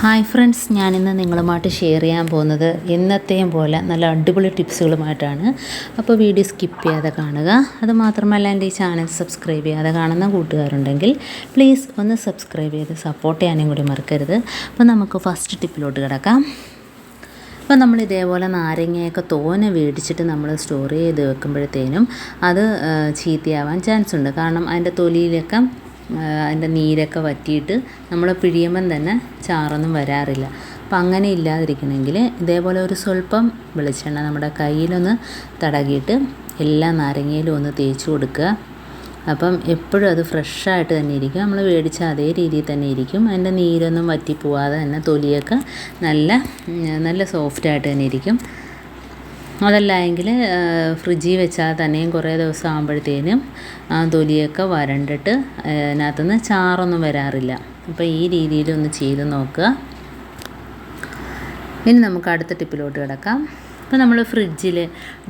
Hi friends ഞാനിന്ന് നിങ്ങളുമായിട്ട് share ചെയ്യാൻ പോകുന്നത് എന്നത്തെയും പോലെ നല്ല അടിപൊളി ടിപ്സുകളുമായിട്ടാണ്. അപ്പോൾ വീഡിയോ സ്കിപ്പ് ചെയ്യാതെ കാണുക. അതുമാത്രമല്ല എന്റെ ഈ ചാനൽ സബ്സ്ക്രൈബ് ചെയ്യാതെ കാണുന്ന കൂട്ടുകാരുണ്ടെങ്കിൽ പ്ലീസ് ഒന്ന് സബ്സ്ക്രൈബ് ചെയ്ത് സപ്പോർട്ട് ചെയ്യാനും കൂടി മറക്കരുത്. അപ്പോൾ നമുക്ക് ഫസ്റ്റ് ടിപ്പിലോട്ട് കിടക്കാം. അപ്പോൾ നമ്മൾ ഇതേപോലെ നാരങ്ങയൊക്കെ തോനെ മേടിച്ചിട്ട് നമ്മൾ സ്റ്റോർ ചെയ്ത് വെക്കുമ്പോഴത്തേനും അത് ചീത്തയാവാൻ ചാൻസ് ഉണ്ട്. കാരണം അതിന്റെ തൊലിയിലൊക്കെ അതിന്റെ നീരൊക്കെ വറ്റിയിട്ട് നമ്മൾ പിഴിയുമ്പം തന്നെ ചാറൊന്നും വരാറില്ല. അപ്പം അങ്ങനെ ഇല്ലാതിരിക്കണമെങ്കിൽ ഇതേപോലെ ഒരു സ്വല്പം വെളിച്ചെണ്ണ നമ്മുടെ കയ്യിലൊന്ന് തടകിയിട്ട് എല്ലാ നാരങ്ങയിലും ഒന്ന് തേച്ച് കൊടുക്കുക. അപ്പം എപ്പോഴും അത് ഫ്രഷായിട്ട് തന്നെ ഇരിക്കും. നമ്മൾ മേടിച്ച അതേ രീതിയിൽ തന്നെ ഇരിക്കും. അതിന്റെ നീരൊന്നും വറ്റിപ്പോവാതെ തന്നെ തൊലിയൊക്കെ നല്ല നല്ല സോഫ്റ്റായിട്ട് തന്നെ ഇരിക്കും. അതല്ല എങ്കിൽ ഫ്രിഡ്ജിൽ വെച്ചാൽ തന്നെയും കുറേ ദിവസം ആകുമ്പോഴത്തേനും ആ തൊലിയൊക്കെ വരണ്ടിട്ട് അതിനകത്തുനിന്ന് ചാറൊന്നും വരാറില്ല. അപ്പോൾ ഈ രീതിയിലൊന്ന് ചെയ്ത് നോക്കുക. ഇനി നമുക്ക് അടുത്ത ടിപ്പിലോട്ട് കിടക്കാം. ഇപ്പോൾ നമ്മൾ ഫ്രിഡ്ജിൽ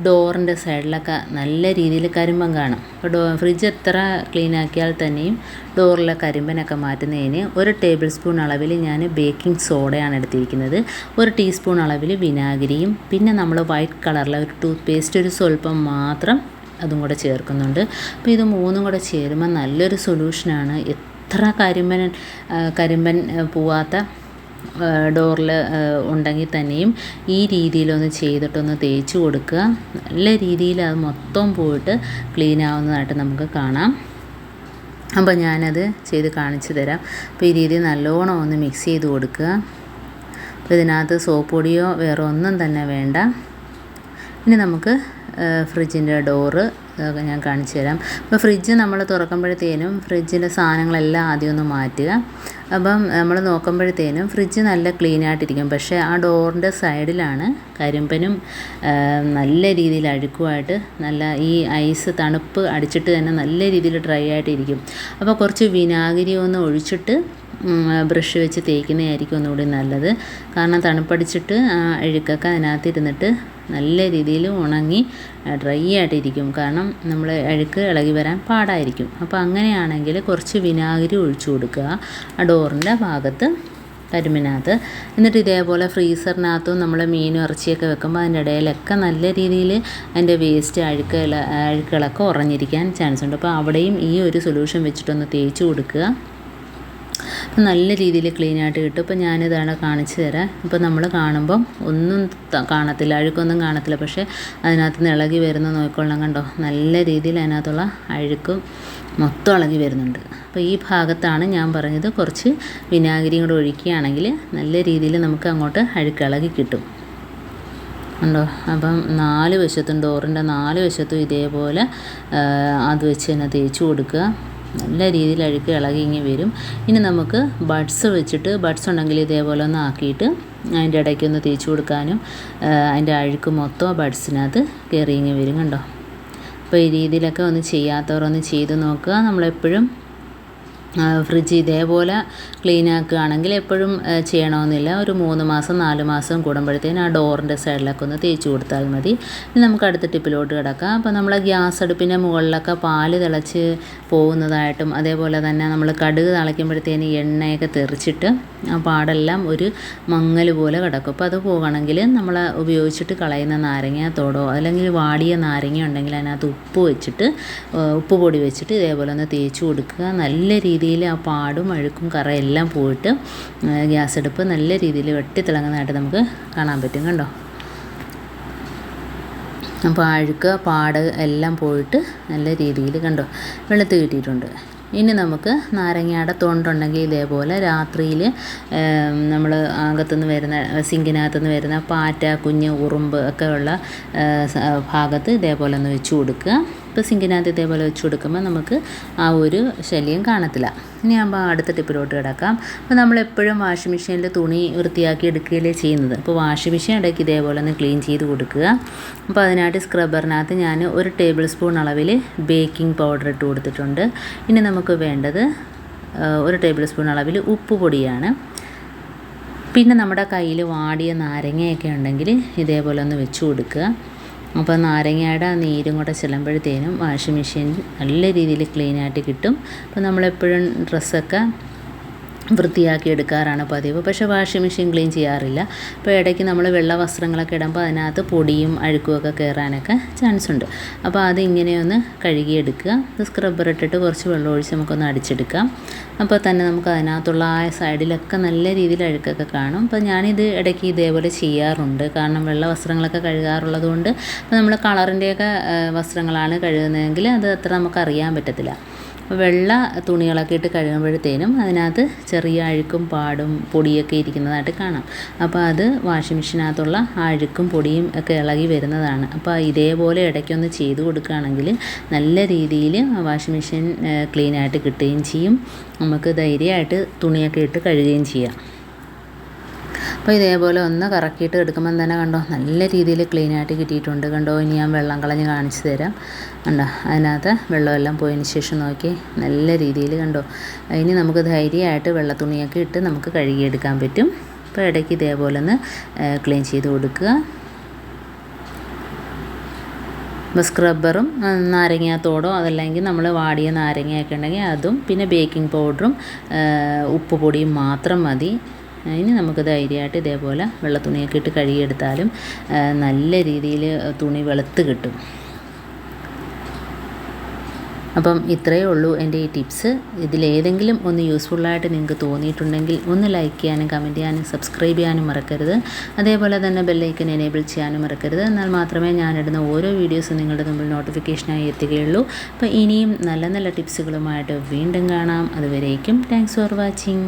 ഡോറിന്റെ സൈഡിലൊക്കെ നല്ല രീതിയിൽ കരിമ്പൻ കാണും. അപ്പോൾ ഡോ ഫ്രിഡ്ജ് എത്ര ക്ലീൻ ആക്കിയാൽ തന്നെയും ഡോറിലെ കരിമ്പനൊക്കെ മാറ്റുന്നതിന് ഒരു ടേബിൾ സ്പൂൺ അളവിൽ ഞാൻ ബേക്കിംഗ് സോഡയാണ് എടുത്തിരിക്കുന്നത്. ഒരു ടീസ്പൂൺ അളവിൽ വിനാഗിരിയും പിന്നെ നമ്മൾ വൈറ്റ് കളറിലെ ഒരു ടൂത്ത് പേസ്റ്റ് ഒരു സ്വല്പം മാത്രം അതും കൂടെ ചേർക്കുന്നുണ്ട്. അപ്പോൾ ഇത് മൂന്നും കൂടെ ചേരുമ്പോൾ നല്ലൊരു സൊല്യൂഷനാണ്. എത്ര കരിമ്പൻ കരിമ്പൻ പോവാത്ത ഡോറിൽ ഉണ്ടെങ്കിൽ തന്നെയും ഈ രീതിയിലൊന്ന് ചെയ്തിട്ടൊന്ന് തേച്ച് കൊടുക്കുക. നല്ല രീതിയിൽ അത് മൊത്തം പോയിട്ട് ക്ലീൻ ആവുന്നതായിട്ട് നമുക്ക് കാണാം. അപ്പോൾ ഞാനത് ചെയ്ത് കാണിച്ചു തരാം. അപ്പോൾ ഈ രീതി നല്ലോണം ഒന്ന് മിക്സ് ചെയ്ത് കൊടുക്കുക. അപ്പോൾ ഇതിനകത്ത് സോപ്പ് പൊടിയോ വേറെ ഒന്നും തന്നെ വേണ്ട. ഇനി നമുക്ക് ഫ്രിഡ്ജിന്റെ ഡോറ് ഇതൊക്കെ ഞാൻ കാണിച്ചു തരാം. അപ്പോൾ ഫ്രിഡ്ജ് നമ്മൾ തുറക്കുമ്പോഴത്തേനും ഫ്രിഡ്ജിന്റെ സാധനങ്ങളെല്ലാം ആദ്യം ഒന്ന് മാറ്റുക. അപ്പം നമ്മൾ നോക്കുമ്പോഴത്തേനും ഫ്രിഡ്ജ് നല്ല ക്ലീൻ ആയിട്ടിരിക്കും. പക്ഷേ ആ ഡോറിന്റെ സൈഡിലാണ് കരിമ്പനും നല്ല രീതിയിൽ അഴുക്കുമായിട്ട് നല്ല ഈ ഐസ് തണുപ്പ് അടിച്ചിട്ട് തന്നെ നല്ല രീതിയിൽ ഡ്രൈ ആയിട്ടിരിക്കും. അപ്പോൾ കുറച്ച് വിനാഗിരി ഒന്ന് ഒഴിച്ചിട്ട് ബ്രഷ് വെച്ച് തേക്കുന്നതായിരിക്കും ഒന്നുകൂടി നല്ലത്. കാരണം തണുപ്പടിച്ചിട്ട് ആ അഴുക്കൊക്കെ അതിനകത്ത് ഇരുന്നിട്ട് നല്ല രീതിയിൽ ഉണങ്ങി ഡ്രൈ ആയിട്ടിരിക്കും. കാരണം നമ്മൾ അഴുക്ക് ഇളകി വരാൻ പാടായിരിക്കും. അപ്പോൾ അങ്ങനെയാണെങ്കിൽ കുറച്ച് വിനാഗിരി ഒഴിച്ചു കൊടുക്കുക. ആ ഡോറിന്റെ ഭാഗത്ത് കരിമിനകത്ത്. എന്നിട്ട് ഇതേപോലെ ഫ്രീസറിനകത്തും നമ്മൾ മീൻ ഇറച്ചിയൊക്കെ വെക്കുമ്പോൾ അതിന്റെ ഇടയിലൊക്കെ നല്ല രീതിയിൽ അതിന്റെ വേസ്റ്റ് അഴുക്ക് ഇള അഴുക്കുകളൊക്കെ ഉറഞ്ഞിരിക്കാൻ ചാൻസ് ഉണ്ട് അപ്പോൾ അവിടെയും ഈ ഒരു സൊല്യൂഷൻ വെച്ചിട്ടൊന്ന് തേച്ച് കൊടുക്കുക. അപ്പം നല്ല രീതിയിൽ ക്ലീൻ ആയിട്ട് കിട്ടും. ഇപ്പം ഞാനിതാണ് കാണിച്ചു തരാം. ഇപ്പം നമ്മൾ കാണുമ്പം ഒന്നും കാണത്തില്ല. അഴുക്കൊന്നും കാണത്തില്ല. പക്ഷേ അതിനകത്ത് നിന്ന് ഇളകി വരുന്ന നോക്കിക്കൊള്ളാം കണ്ടോ? നല്ല രീതിയിൽ അതിനകത്തുള്ള അഴുക്കും മൊത്തം ഇളകി വരുന്നുണ്ട്. അപ്പോൾ ഈ ഭാഗത്താണ് ഞാൻ പറഞ്ഞത് കുറച്ച് വിനാഗിരിയും കൂടെ ഒഴിക്കുകയാണെങ്കിൽ നല്ല രീതിയിൽ നമുക്ക് അങ്ങോട്ട് അഴുക്ക് ഇളകി കിട്ടും. ഉണ്ടോ അപ്പം നാല് വശത്തും ഡോറിന്റെ നാല് വശത്തും ഇതേപോലെ അത് വെച്ച് തന്നെ തേച്ച് കൊടുക്കുക. നല്ല രീതിയിൽ അഴുക്ക് ഇളകി ഇങ്ങി വരും. ഇനി നമുക്ക് ബഡ്സ് വെച്ചിട്ട് ബഡ്സ് ഉണ്ടെങ്കിൽ ഇതേപോലെ ഒന്ന് ആക്കിയിട്ട് അതിന്റെ ഇടയ്ക്ക് ഒന്ന് തേച്ച് കൊടുക്കാനും അതിന്റെ അഴുക്ക് മൊത്തം ബഡ്സിനകത്ത് കയറി ഇങ്ങി വരും കണ്ടോ? അപ്പോൾ ഈ രീതിയിലൊക്കെ ഒന്ന് ചെയ്യാത്തവർ ഒന്ന് ചെയ്ത് നോക്കുക. നമ്മളെപ്പോഴും ഫ്രിഡ്ജ് ഇതേപോലെ ക്ലീൻ ആക്കുകയാണെങ്കിൽ എപ്പോഴും ചെയ്യണമെന്നില്ല. ഒരു മൂന്ന് മാസം നാല് മാസം കൂടുമ്പോഴത്തേനും ആ ഡോറിന്റെ സൈഡിലൊക്കെ ഒന്ന് തേച്ച് കൊടുത്താൽ മതി. ഇനി നമുക്ക് അടുത്ത ടിപ്പിലോട്ട് കിടക്കാം. അപ്പോൾ നമ്മൾ ഗ്യാസ് അടുപ്പിന്റെ മുകളിലൊക്കെ പാൽ തിളച്ച് പോകുന്നതായിട്ടും അതേപോലെ തന്നെ നമ്മൾ കടുക് തിളയ്ക്കുമ്പോഴത്തേന് എണ്ണയൊക്കെ തെറിച്ചിട്ട് ആ പാടെല്ലാം ഒരു മങ്ങൽ പോലെ കിടക്കും. അപ്പോൾ അത് പോകണമെങ്കിൽ നമ്മൾ ഉപയോഗിച്ചിട്ട് കളയുന്ന നാരങ്ങത്തോടോ അല്ലെങ്കിൽ വാടിയ നാരങ്ങ ഉണ്ടെങ്കിൽ അതിനകത്ത് ഉപ്പ് വെച്ചിട്ട് ഉപ്പ് പൊടി വെച്ചിട്ട് ഇതേപോലെ ഒന്ന് തേച്ച് കൊടുക്കുക. നല്ല രീതിയിൽ ആ പാടും അഴുക്കും കറയെല്ലാം പോയിട്ട് ഗ്യാസ് അടുപ്പ് നല്ല രീതിയിൽ വെട്ടിത്തിളങ്ങുന്നതായിട്ട് നമുക്ക് കാണാൻ പറ്റും കണ്ടോ? അപ്പോൾ അഴുക്ക് പാട് എല്ലാം പോയിട്ട് നല്ല രീതിയിൽ കണ്ടോ? വെളുത്ത് കിട്ടിയിട്ടുണ്ട്. ഇനി നമുക്ക് നാരങ്ങയുടെ തൊണ്ടുണ്ടെങ്കിൽ ഇതേപോലെ രാത്രിയിൽ നമ്മൾ അകത്തുനിന്ന് വരുന്ന സിങ്കിനകത്തുനിന്ന് വരുന്ന പാറ്റ കുഞ്ഞ് ഉറുമ്പ് ഒക്കെ ഉള്ള ഭാഗത്ത് ഇതേപോലെ ഒന്ന് വെച്ച് കൊടുക്കുക. ഇപ്പോൾ സിങ്കിനകത്ത് ഇതേപോലെ വെച്ച് കൊടുക്കുമ്പോൾ നമുക്ക് ആ ഒരു ശല്യം കാണത്തില്ല. ഇനി ആകുമ്പോൾ അടുത്ത ടിപ്പിലോട്ട് കിടക്കാം. അപ്പോൾ നമ്മളെപ്പോഴും വാഷിംഗ് മെഷീനിൽ തുണി വൃത്തിയാക്കി എടുക്കുകയല്ലേ ചെയ്യുന്നത്. അപ്പോൾ വാഷിംഗ് മെഷീൻ ഇടയ്ക്ക് ഇതേപോലെ ഒന്ന് ക്ലീൻ ചെയ്ത് കൊടുക്കുക. അപ്പോൾ അതിനായിട്ട് സ്ക്രബ്ബറിനകത്ത് ഞാൻ ഒരു ടേബിൾ സ്പൂൺ അളവിൽ ബേക്കിംഗ് പൗഡർ ഇട്ട് കൊടുത്തിട്ടുണ്ട്. ഇനി നമുക്ക് വേണ്ടത് ഒരു ടേബിൾ സ്പൂൺ അളവിൽ ഉപ്പ് പൊടിയാണ്. പിന്നെ നമ്മുടെ കയ്യിൽ വാടിയ നാരങ്ങയൊക്കെ ഉണ്ടെങ്കിൽ ഇതേപോലെ ഒന്ന് വെച്ച് കൊടുക്കുക. അപ്പോൾ നാരങ്ങയുടെ ആ നീരും കൂടെ ചെല്ലുമ്പോഴത്തേനും വാഷിംഗ് മെഷീൻ നല്ല രീതിയിൽ ക്ലീനായിട്ട് കിട്ടും. അപ്പോൾ നമ്മളെപ്പോഴും ഡ്രസ്സൊക്കെ വൃത്തിയാക്കി എടുക്കാറാണ് പതിവ്. പക്ഷേ വാഷിംഗ് മെഷീൻ ക്ലീൻ ചെയ്യാറില്ല. അപ്പോൾ ഇടയ്ക്ക് നമ്മൾ വെള്ള വസ്ത്രങ്ങളൊക്കെ ഇടുമ്പോൾ അതിനകത്ത് പൊടിയും അഴുക്കുമൊക്കെ കയറാനൊക്കെ ചാൻസ് ഉണ്ട് അപ്പോൾ അത് ഇങ്ങനെയൊന്ന് കഴുകിയെടുക്കുക സ്ക്രബ്ബർ ഇട്ടിട്ട് കുറച്ച് വെള്ളം ഒഴിച്ച് നമുക്കൊന്ന് അടിച്ചെടുക്കാം. അപ്പോൾ തന്നെ നമുക്ക് അതിനകത്തുള്ള ആ സൈഡിലൊക്കെ നല്ല രീതിയിൽ അഴുക്കൊക്കെ കാണും. അപ്പോൾ ഞാനിത് ഇടയ്ക്ക് ഇതേപോലെ ചെയ്യാറുണ്ട്. കാരണം വെള്ള വസ്ത്രങ്ങളൊക്കെ കഴുകാറുള്ളത് കൊണ്ട്. അപ്പോൾ നമ്മൾ കളറിന്റെയൊക്കെ വസ്ത്രങ്ങളാണ് കഴുകുന്നതെങ്കിൽ അത് അത്ര നമുക്ക് അറിയാൻ പറ്റത്തില്ല. വെള്ള തുണികളൊക്കെ ഇട്ട് കഴുകുമ്പോഴത്തേനും അതിനകത്ത് ചെറിയ അഴുക്കും പാടും പൊടിയൊക്കെ ഇരിക്കുന്നതായിട്ട് കാണാം. അപ്പോൾ അത് വാഷിംഗ് മെഷീനകത്തുള്ള അഴുക്കും പൊടിയും ഒക്കെ ഇളകി വരുന്നതാണ്. അപ്പോൾ ഇതേപോലെ ഇടയ്ക്കൊന്ന് ചെയ്ത് കൊടുക്കുകയാണെങ്കിൽ നല്ല രീതിയിൽ വാഷിംഗ് മെഷീൻ ക്ലീനായിട്ട് കിട്ടുകയും ചെയ്യും. നമുക്ക് ധൈര്യമായിട്ട് തുണിയൊക്കെ ഇട്ട് കഴുകുകയും ചെയ്യാം. അപ്പോൾ ഇതേപോലെ ഒന്ന് കറക്കിയിട്ട് എടുക്കുമ്പം തന്നെ കണ്ടോ നല്ല രീതിയിൽ ക്ലീനായിട്ട് കിട്ടിയിട്ടുണ്ട്. കണ്ടോ ഇനി ഞാൻ വെള്ളം കളഞ്ഞ് കാണിച്ചു തരാം. കണ്ടോ അതിനകത്ത് വെള്ളമെല്ലാം പോയതിന് ശേഷം നോക്കി നല്ല രീതിയിൽ കണ്ടോ. ഇനി നമുക്ക് ധൈര്യമായിട്ട് വെള്ള തുണിയൊക്കെ ഇട്ട് നമുക്ക് കഴുകിയെടുക്കാൻ പറ്റും. അപ്പോൾ ഇടയ്ക്ക് ഇതേപോലെ ഒന്ന് ക്ലീൻ ചെയ്ത് കൊടുക്കുക. ഇപ്പോൾ സ്ക്രബ്ബറും നാരങ്ങാത്തോടോ അതല്ലെങ്കിൽ നമ്മൾ വാടിയ നാരങ്ങയൊക്കെ ഉണ്ടെങ്കിൽ അതും പിന്നെ ബേക്കിംഗ് പൗഡറും ഉപ്പ് പൊടിയും മാത്രം മതി. ഇനി നമുക്ക് ധൈര്യമായിട്ട് ഇതേപോലെ വെള്ള തുണിയൊക്കെ ഇട്ട് കഴുകിയെടുത്താലും നല്ല രീതിയിൽ തുണി വെളുത്ത് കിട്ടും. അപ്പം ഇത്രയേ ഉള്ളൂ എന്റെ ഈ ടിപ്സ്. ഇതിലേതെങ്കിലും ഒന്ന് യൂസ്ഫുള്ളായിട്ട് നിങ്ങൾക്ക് തോന്നിയിട്ടുണ്ടെങ്കിൽ ഒന്ന് ലൈക്ക് ചെയ്യാനും കമന്റ് ചെയ്യാനും സബ്സ്ക്രൈബ് ചെയ്യാനും മറക്കരുത്. അതേപോലെ തന്നെ ബെല്ലൈക്കൻ എനേബിൾ ചെയ്യാനും മറക്കരുത്. എന്നാൽ മാത്രമേ ഞാനിടുന്ന ഓരോ വീഡിയോസും നിങ്ങളുടെ മുമ്പിൽ നോട്ടിഫിക്കേഷനായി എത്തുകയുള്ളൂ. അപ്പോൾ ഇനിയും നല്ല നല്ല ടിപ്സുകളുമായിട്ട് വീണ്ടും കാണാം. അതുവരേക്കും താങ്ക്സ് ഫോർ വാച്ചിങ്